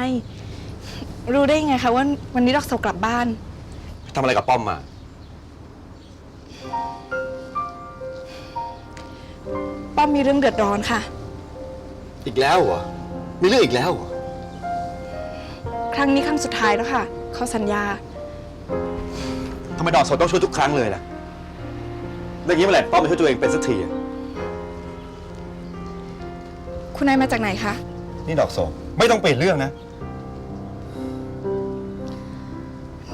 คุณนายรู้ได้ยังไงคะว่าวันนี้ดอกโศกกลับบ้าน ทำอะไรกับป้อมมา ป้อมมีเรื่องเดือดร้อนค่ะ อีกแล้วเหรอ มีเรื่องอีกแล้วเหรอ ครั้งนี้ครั้งสุดท้ายแล้วค่ะ เขาสัญญา ทำไมดอกสดต้องช่วยทุกครั้งเลยล่ะเรื่องนี้เมื่อไหร่ป้อมจะช่วยตัวเองเป็นสักทีอะคุณนายมาจากไหนคะ นี่ดอกโศกไม่ต้องเปลี่ยนเรื่องนะ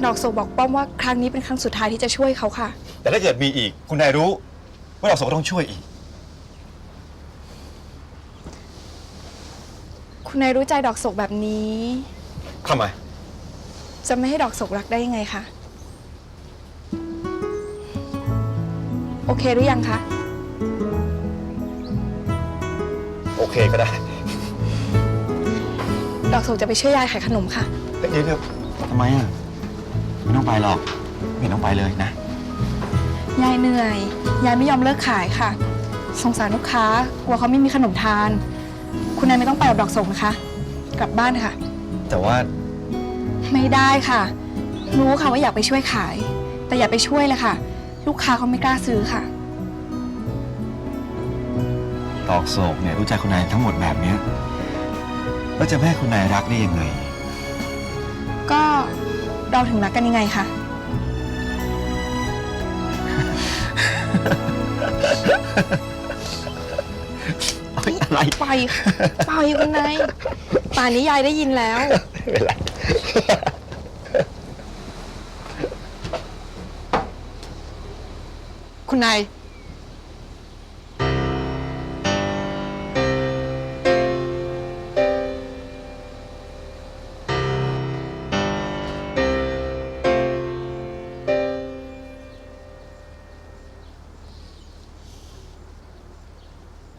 ดอกโศกบอกป้อมว่าครั้งนี้เป็นครั้งสุดท้ายที่จะช่วยเขาค่ะ แต่ถ้าเกิดมีอีก คุณนายรู้ว่าดอกโศกก็ต้องช่วยอีก คุณนายรู้ใจดอกโศกแบบนี้ ทำไม จะไม่ให้ดอกโศกรักได้ยังไงคะโอเคหรือยังคะโอเคก็ได้ดอกโศกจะไปช่วยยายขายขนมค่ะเดี๋ยวเดี๋ยวทำไมอะ ไม่ต้องไปหรอกไม่เห็นต้องไปเลยนะ ยายเหนื่อย ยายไม่ยอมเลิกขายค่ะ สงสารลูกค้ากลัวเขาไม่มีขนมทาน คุณนายไม่ต้องไปกับดอกส่งนะคะ กลับบ้านค่ะ แต่ว่าไม่ได้ค่ะ รู้ค่ะว่าอยากไปช่วยขาย แต่อย่าไปช่วยเลยค่ะ ลูกค้าเขาไม่กล้าซื้อค่ะดอกโศกเนี่ยรู้ใจคุณนายทั้งหมดแบบเนี้ยแล้วจะไม่ให้คุณนายรักได้ยังไง ก็ เราถึงรักกันยังไงคะอะไรปล่อยค่ะปล่อยคุณนายป่านนี้ยายได้ยินแล้ว ไม่เป็นไร คุณนาย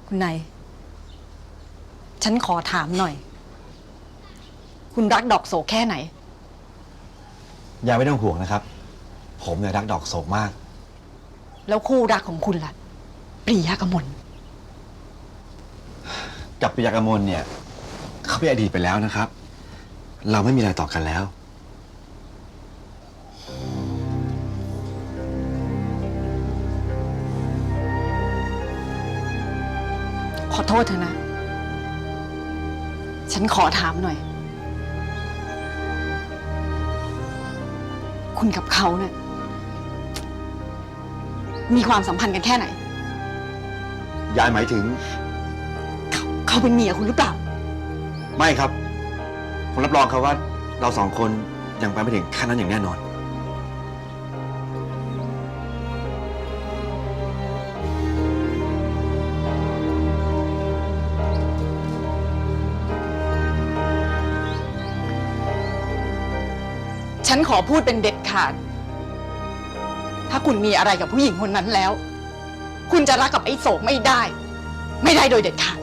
คุณนาย ฉันขอถามหน่อย คุณรักดอกโศกแค่ไหนยายไม่ต้องห่วงนะครับ ผมเนี่ยรักดอกโศกมาก แล้วคู่รักของคุณล่ะปรียากมลกับปิยากมลเนี่ย เขาเป็นอดีตไปแล้วนะครับ เราไม่มีอะไรต่อกันแล้ว อโทษเถอะนะ ฉันขอถามหน่อย คุณกับเขาเนี่ยมีความสัมพันธ์กันแค่ไหน ยายหมายถึง เขาเขาเป็นเมียคุณหรือเปล่า ไม่ครับ ผมรับรองครับว่า เราสองคนยังไปไม่ถึงขั้นนั้นอย่างแน่นอน ฉันขอพูดเป็นเด็ดขาด ถ้าคุณมีอะไรกับผู้หญิงคนนั้นแล้ว คุณจะรักกับไอ้โศกไม่ได้ ไม่ได้โดยเด็ดขาด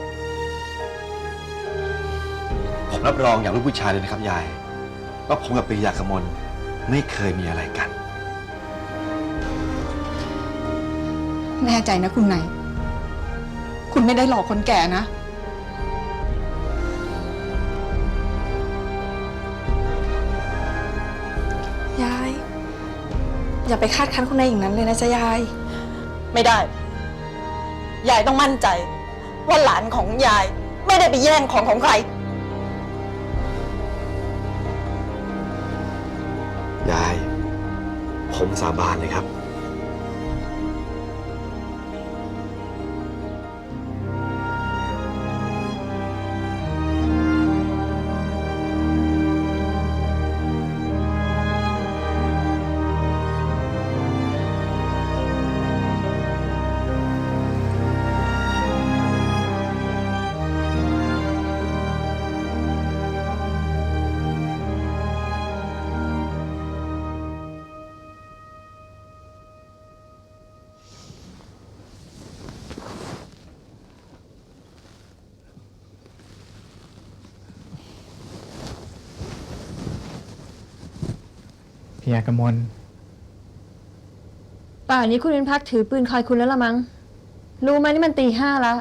ผมรับรองอย่างลูกผู้ชายเลยนะครับยายว่าผมกับปิยากมลไม่เคยมีอะไรกัน แน่ใจนะคุณนายคุณไม่ได้หลอกคนแก่นะ อย่าไปคาดคั้นคุณนายอย่างนั้นเลยนะจ๊ะยาย ไม่ได้ ยายต้องมั่นใจ ว่าหลานของยายไม่ได้ไปแย่งของของใคร ยาย ผมสาบานเลยครับ ทยากมลป่านนี้คุณเป็นพักถือปืนคอยคุณแล้วละมั้ง รู้ไหมนี่มันตีห้าแล้ว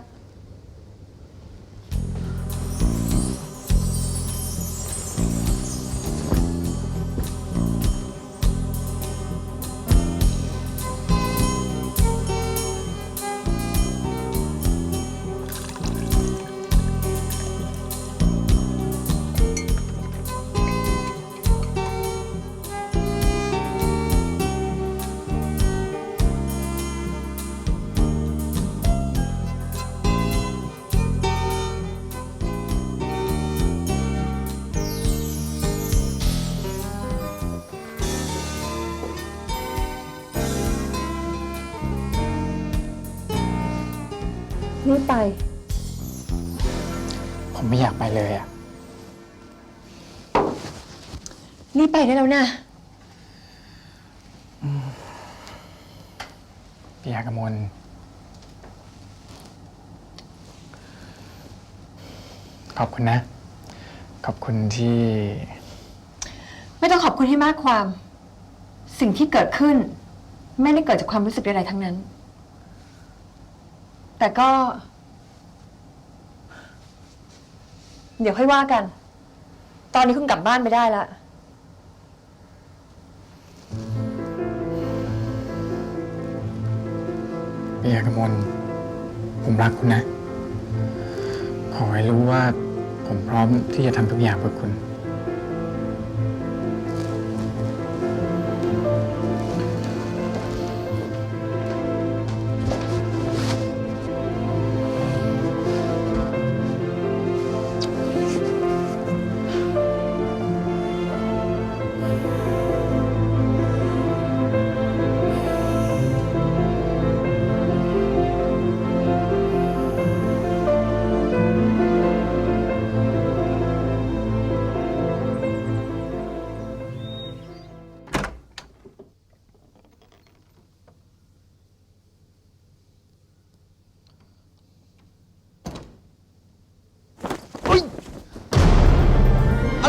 ไม่ไป ผมไม่อยากไปเลยอะรีบไปได้แล้วนะพี่ยากมลขอบคุณนะ ขอบคุณที่ ไม่ต้องขอบคุณให้มากความ สิ่งที่เกิดขึ้น ไม่ได้เกิดจากความรู้สึกใดๆทั้งนั้น แต่ก็ เดี๋ยวค่อยว่ากัน ตอนนี้คุณกลับบ้านไปได้ล้วพี่ยกมลผมรักคุณนะ ขอให้รู้ว่าผมพร้อมที่จะทำทุกอย่างเพื่อคุณ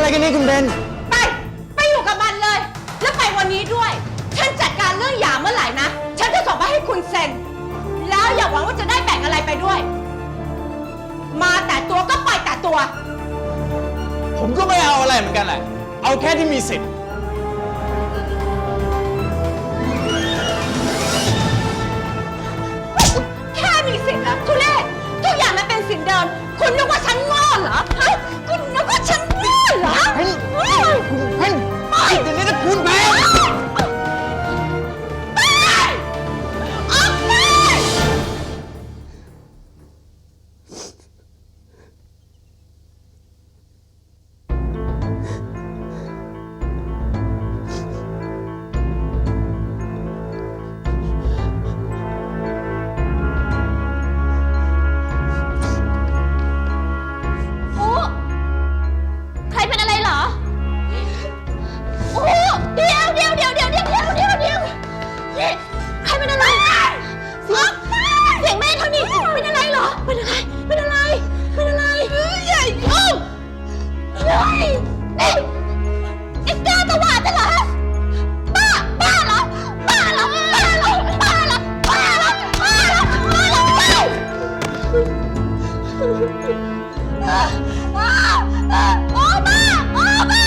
อะไรกันนี่คุณเบน ไป ไปอยู่กับมันเลย แล้วไปวันนี้ด้วย ฉันจัดการเรื่องหย่าเมื่อไหร่นะ ฉันจะส่งไปให้คุณเซ็น แล้วอย่าหวังว่าจะได้แบ่งอะไรไปด้วย มาแต่ตัวก็ไปแต่ตัว ผมก็ไม่เอาอะไรเหมือนกันแหละ เอาแค่ที่มีสิทธิ์ แค่มีสิทธิ์นะทุเรศทุกอย่างมันเป็นสินเดิม คุณนึกว่าฉันโง่เหรอฮะ 啊啊啊！妈妈，妈妈！